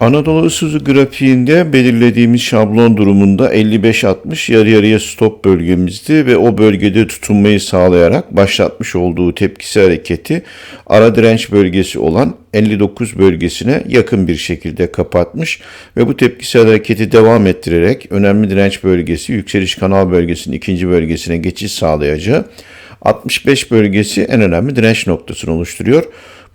Anadolu Isuzu grafiğinde belirlediğimiz şablon durumunda 55-60 yarı yarıya stop bölgemizdi ve o bölgede tutunmayı sağlayarak başlatmış olduğu tepkisi hareketi ara direnç bölgesi olan 59 bölgesine yakın bir şekilde kapatmış ve bu tepkisi hareketi devam ettirerek önemli direnç bölgesi yükseliş kanal bölgesinin ikinci bölgesine geçiş sağlayacağı 65 bölgesi en önemli direnç noktasını oluşturuyor.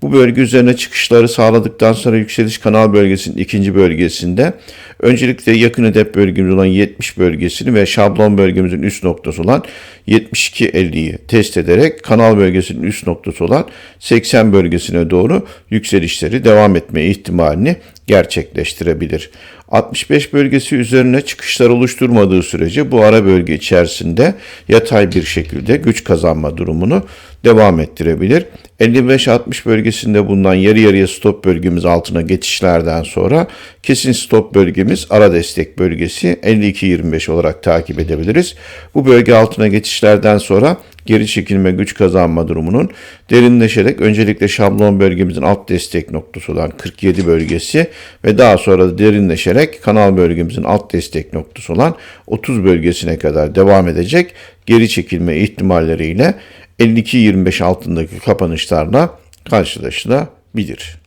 Bu bölge üzerine çıkışları sağladıktan sonra yükseliş kanal bölgesinin ikinci bölgesinde öncelikle yakın hedef bölgemiz olan 70 bölgesini ve şablon bölgemizin üst noktası olan 72.50'yi test ederek kanal bölgesinin üst noktası olan 80 bölgesine doğru yükselişleri devam etme ihtimalini gerçekleştirebilir. 65 bölgesi üzerine çıkışlar oluşturmadığı sürece bu ara bölge içerisinde yatay bir şekilde güç kazanma durumunu devam ettirebilir. 55-60 bölgesinde bulunan yarı yarıya stop bölgemiz altına geçişlerden sonra kesin stop bölgemiz ara destek bölgesi 52-25 olarak takip edebiliriz. Bu bölge altına geçişlerden sonra geri çekilme güç kazanma durumunun derinleşerek öncelikle şablon bölgemizin alt destek noktası olan 47 bölgesi ve daha sonra da derinleşerek kanal bölgemizin alt destek noktası olan 30 bölgesine kadar devam edecek geri çekilme ihtimalleriyle 52-25 altındaki kapanışlarla karşılaşılabilir.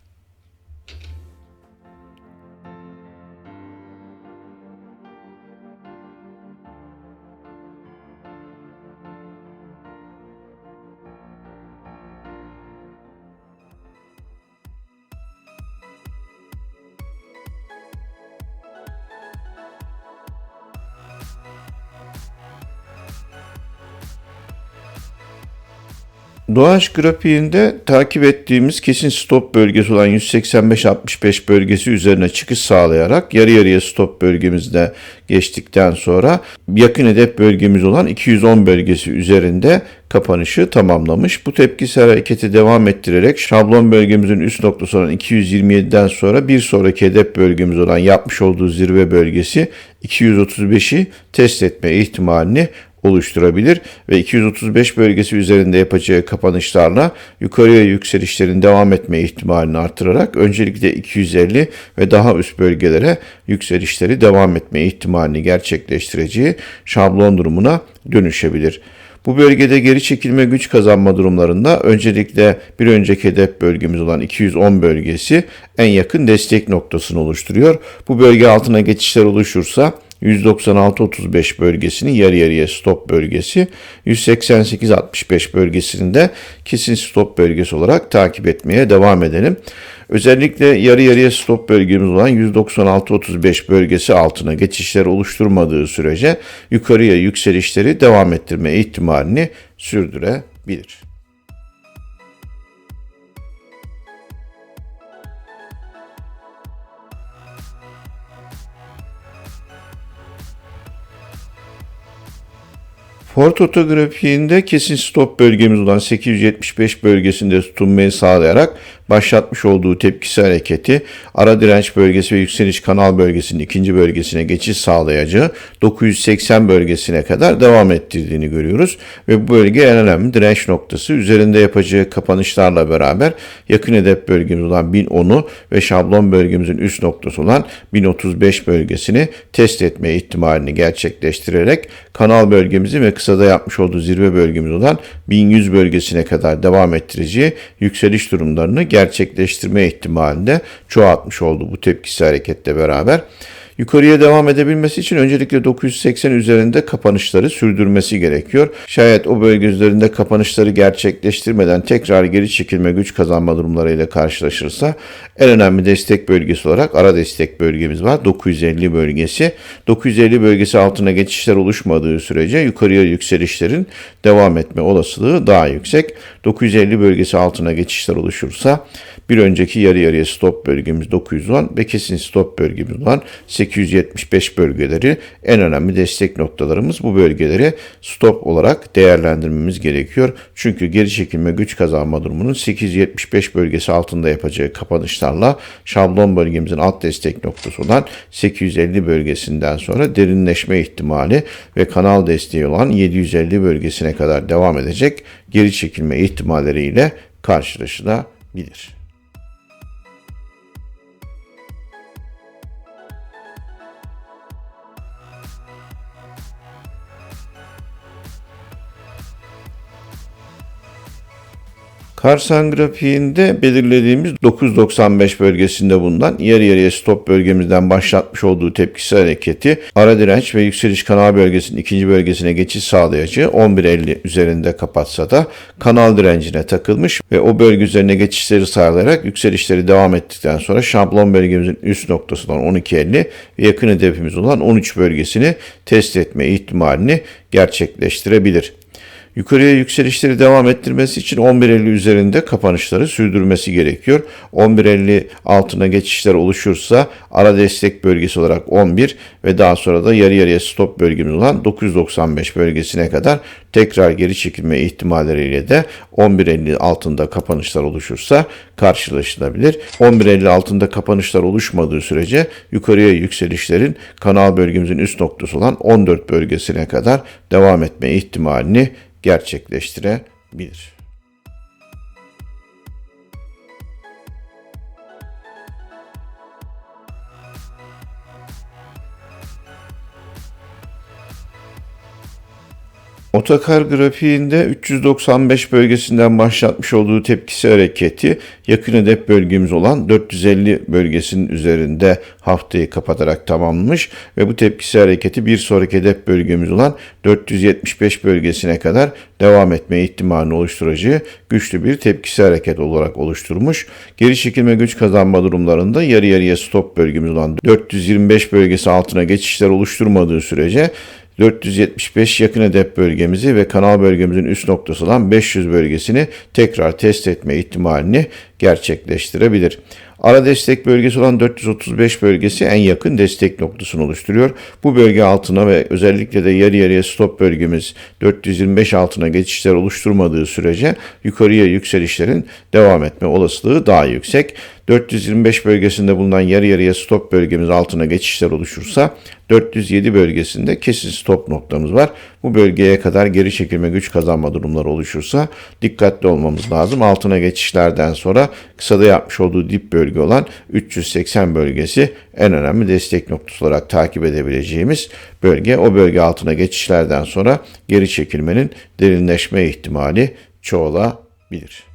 Doğaç grafiğinde takip ettiğimiz kesin stop bölgesi olan 185-65 bölgesi üzerine çıkış sağlayarak yarı yarıya stop bölgemizde geçtikten sonra yakın hedef bölgemiz olan 210 bölgesi üzerinde kapanışı tamamlamış. Bu tepkisel hareketi devam ettirerek şablon bölgemizin üst noktası olan 227'den sonra bir sonraki hedef bölgemiz olan yapmış olduğu zirve bölgesi 235'i test etme ihtimalini oluşturabilir ve 235 bölgesi üzerinde yapacağı kapanışlarla yukarıya yükselişlerin devam etme ihtimalini artırarak öncelikle 250 ve daha üst bölgelere yükselişleri devam etme ihtimalini gerçekleştireceği şablon durumuna dönüşebilir. Bu bölgede geri çekilme güç kazanma durumlarında öncelikle bir önceki hedef bölgemiz olan 210 bölgesi en yakın destek noktasını oluşturuyor. Bu bölge altına geçişler oluşursa 196-35 bölgesini yarı yarıya stop bölgesi, 188-65 bölgesini de kesin stop bölgesi olarak takip etmeye devam edelim. Özellikle yarı yarıya stop bölgemiz olan 196-35 bölgesi altına geçişler oluşturmadığı sürece yukarıya yükselişleri devam ettirme ihtimalini sürdürebilir. Ford otografiğinde kesin stop bölgemiz olan 875 bölgesinde tutunmayı sağlayarak başlatmış olduğu tepkisi hareketi ara direnç bölgesi ve yükseliş kanal bölgesinin ikinci bölgesine geçiş sağlayacağı 980 bölgesine kadar devam ettirdiğini görüyoruz. Ve bu bölge en önemli direnç noktası. Üzerinde yapacağı kapanışlarla beraber yakın hedef bölgemiz olan 1010'u ve şablon bölgemizin üst noktası olan 1035 bölgesini test etme ihtimalini gerçekleştirerek kanal bölgemizi ve kısada yapmış olduğu zirve bölgemiz olan 1100 bölgesine kadar devam ettireceği yükseliş durumlarını gerçekleştirme ihtimalinde çoğaltmış oldu bu tepkisi hareketle beraber. Yukarıya devam edebilmesi için öncelikle 980 üzerinde kapanışları sürdürmesi gerekiyor. Şayet o bölge üzerinde kapanışları gerçekleştirmeden tekrar geri çekilme güç kazanma durumlarıyla karşılaşırsa en önemli destek bölgesi olarak ara destek bölgemiz var. 950 bölgesi. 950 bölgesi altına geçişler oluşmadığı sürece yukarıya yükselişlerin devam etme olasılığı daha yüksek. 950 bölgesi altına geçişler oluşursa bir önceki yarı yarıya stop bölgemiz 910 ve kesin stop bölgemiz olan 875 bölgeleri en önemli destek noktalarımız. Bu bölgeleri stop olarak değerlendirmemiz gerekiyor. Çünkü geri çekilme güç kazanma durumunun 875 bölgesi altında yapacağı kapanışlarla şablon bölgemizin alt destek noktası olan 850 bölgesinden sonra derinleşme ihtimali ve kanal desteği olan 750 bölgesine kadar devam edecek geri çekilme ihtimalleriyle karşılaşılabilir. Karsan grafiğinde belirlediğimiz 9.95 bölgesinde bulunan yarı yarıya stop bölgemizden başlatmış olduğu tepkisel hareketi ara direnç ve yükseliş kanal bölgesinin ikinci bölgesine geçiş sağlayıcı 11.50 üzerinde kapatsa da kanal direncine takılmış ve o bölge üzerine geçişleri sağlayarak yükselişleri devam ettikten sonra şablon bölgemizin üst noktası olan 12.50 ve yakın hedefimiz olan 13 bölgesini test etme ihtimalini gerçekleştirebilir. Yukarıya yükselişleri devam ettirmesi için 11.50 üzerinde kapanışları sürdürmesi gerekiyor. 11.50 altına geçişler oluşursa ara destek bölgesi olarak 11 ve daha sonra da yarı yarıya stop bölgemiz olan 995 bölgesine kadar tekrar geri çekilme ihtimalleriyle de 11.50 altında kapanışlar oluşursa karşılaşılabilir. 11.50 altında kapanışlar oluşmadığı sürece yukarıya yükselişlerin kanal bölgemizin üst noktası olan 14 bölgesine kadar devam etme ihtimalini gerçekleştirebilir. Otokar grafiğinde 395 bölgesinden başlatmış olduğu tepkisi hareketi yakın hedef bölgemiz olan 450 bölgesinin üzerinde haftayı kapatarak tamamlamış ve bu tepkisi hareketi bir sonraki hedef bölgemiz olan 475 bölgesine kadar devam etme ihtimalini oluşturacağı güçlü bir tepkisi hareket olarak oluşturmuş. Geri çekilme güç kazanma durumlarında yarı yarıya stop bölgemiz olan 425 bölgesi altına geçişler oluşturmadığı sürece 475 yakın hedef bölgemizi ve kanal bölgemizin üst noktası olan 500 bölgesini tekrar test etme ihtimalini gerçekleştirebilir. Ara destek bölgesi olan 435 bölgesi en yakın destek noktasını oluşturuyor. Bu bölge altına ve özellikle de yarı yarıya stop bölgemiz 425 altına geçişler oluşturmadığı sürece yukarıya yükselişlerin devam etme olasılığı daha yüksek. 425 bölgesinde bulunan yarı yarıya stop bölgemiz altına geçişler oluşursa 407 bölgesinde kesin stop noktamız var. Bu bölgeye kadar geri çekilme güç kazanma durumları oluşursa dikkatli olmamız lazım. Altına geçişlerden sonra kısada yapmış olduğu dip bölge olan 380 bölgesi en önemli destek noktası olarak takip edebileceğimiz bölge. O bölge altına geçişlerden sonra geri çekilmenin derinleşme ihtimali çoğalabilir.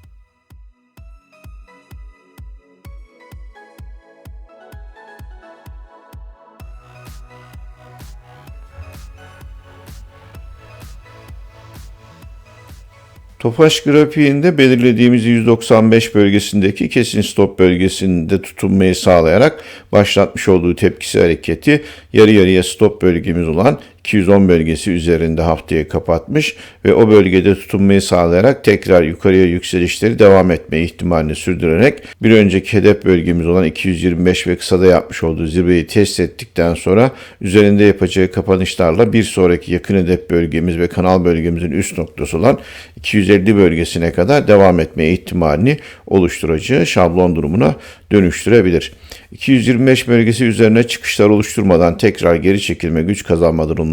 Tofaş grafiğinde belirlediğimiz 195 bölgesindeki kesin stop bölgesinde tutunmayı sağlayarak başlatmış olduğu tepkisi hareketi yarı yarıya stop bölgemiz olan 210 bölgesi üzerinde haftayı kapatmış ve o bölgede tutunmayı sağlayarak tekrar yukarıya yükselişleri devam etme ihtimalini sürdürerek bir önceki hedef bölgemiz olan 225 ve kısada yapmış olduğu zirveyi test ettikten sonra üzerinde yapacağı kapanışlarla bir sonraki yakın hedef bölgemiz ve kanal bölgemizin üst noktası olan 250 bölgesine kadar devam etme ihtimalini oluşturacağı şablon durumuna dönüştürebilir. 225 bölgesi üzerine çıkışlar oluşturmadan tekrar geri çekilme güç kazanma durumları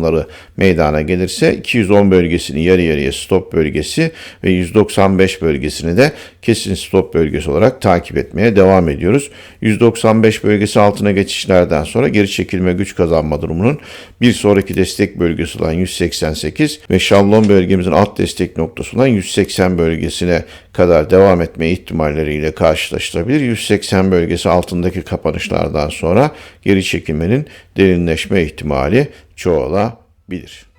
meydana gelirse 210 bölgesini yarı yarıya stop bölgesi ve 195 bölgesini de kesin stop bölgesi olarak takip etmeye devam ediyoruz. 195 bölgesi altına geçişlerden sonra geri çekilme güç kazanma durumunun bir sonraki destek bölgesi olan 188 ve şablon bölgemizin alt destek noktası olan 180 bölgesine kadar devam etme ihtimalleriyle karşılaşılabilir. 180 bölgesi altındaki kapanışlardan sonra geri çekilmenin derinleşme ihtimali çoğalabilir.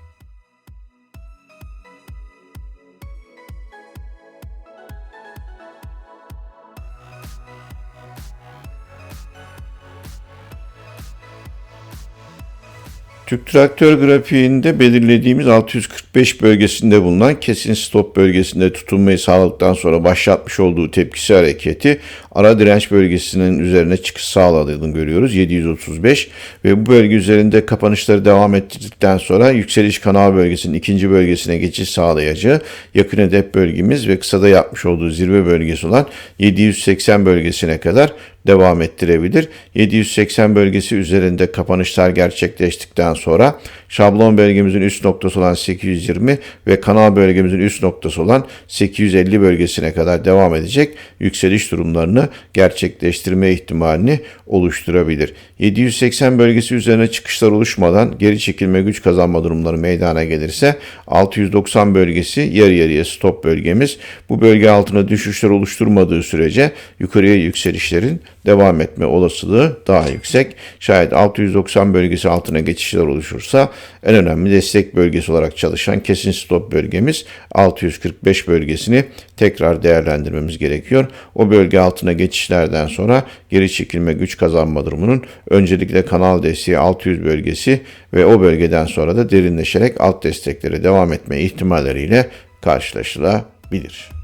Türk Traktör grafiğinde belirlediğimiz 645 bölgesinde bulunan kesin stop bölgesinde tutunmayı sağladıktan sonra başlatmış olduğu tepkisi hareketi ara direnç bölgesinin üzerine çıkış sağladığını görüyoruz. 735 ve bu bölge üzerinde kapanışları devam ettirdikten sonra yükseliş kanal bölgesinin ikinci bölgesine geçiş sağlayacağı yakın hedef bölgemiz ve kısada yapmış olduğu zirve bölgesi olan 780 bölgesine kadar devam ettirebilir. 780 bölgesi üzerinde kapanışlar gerçekleştikten sonra şablon bölgemizin üst noktası olan 820 ve kanal bölgemizin üst noktası olan 850 bölgesine kadar devam edecek yükseliş durumlarını kazanımlarını gerçekleştirme ihtimalini oluşturabilir. 780 bölgesi üzerine çıkışlar oluşmadan geri çekilme güç kazanma durumları meydana gelirse 690 bölgesi yarı yarıya stop bölgemiz. Bu bölge altına düşüşler oluşturmadığı sürece yukarıya yükselişlerin devam etme olasılığı daha yüksek. Şayet 690 bölgesi altına geçişler oluşursa en önemli destek bölgesi olarak çalışan kesin stop bölgemiz 645 bölgesini tekrar değerlendirmemiz gerekiyor. O bölge altına geçişlerden sonra geri çekilme güç kazanma durumunun öncelikle kanal desteği 600 bölgesi ve o bölgeden sonra da derinleşerek alt desteklere devam etme ihtimalleriyle karşılaşılabilir.